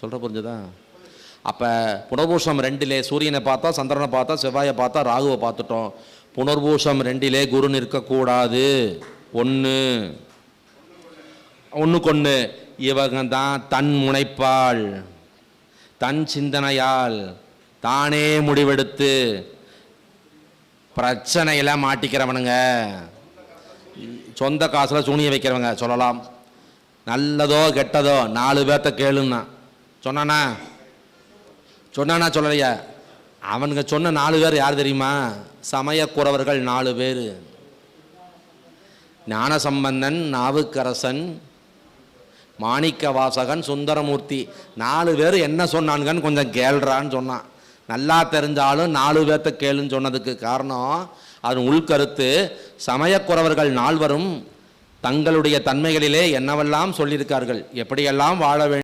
சொல்கிற புரிஞ்சுதா? அப்போ புனர்பூஷம் ரெண்டிலே சூரியனை பார்த்தா சந்திரனை பார்த்தா செவ்வாயை பார்த்தா ராகுவை பார்த்துட்டோம். புனர்பூஷம் ரெண்டிலே குரு நிற்கக்கூடாது. ஒன்று ஒன்றுக்கொன்று இவங்க தான் தன் முனைப்பால் தன் சிந்தனையால் தானே முடிவெடுத்து பிரச்சனையில் மாட்டிக்கிறவனுங்க. சொந்த காசில் சூனியை வைக்கிறவங்க சொல்லலாம். நல்லதோ கெட்டதோ நாலு பேர்த்த கேளுன்னா. சொன்னானா? சொன்னானா சொல்லலையா. அவனுங்க சொன்ன நாலு பேர் யார் தெரியுமா? சமயக்குறவர்கள் நாலு பேர். ஞானசம்பந்தன் நாவுக்கரசன் மாணிக்க வாசகன் சுந்தரமூர்த்தி. நாலு பேர் என்ன சொன்னானுங்கன்னு கொஞ்சம் கேள்றான்னு சொன்னான். நல்லா தெரிஞ்சாலும் நாலு பேர்த்த கேளுன்னு சொன்னதுக்கு காரணம் அதன் உள்கருத்து சமயக்குறவர்கள் நால்வரும் தங்களுடைய தன்மைகளிலே என்னவெல்லாம் சொல்லியிருக்கார்கள் எப்படியெல்லாம் வாழ வேண்டும்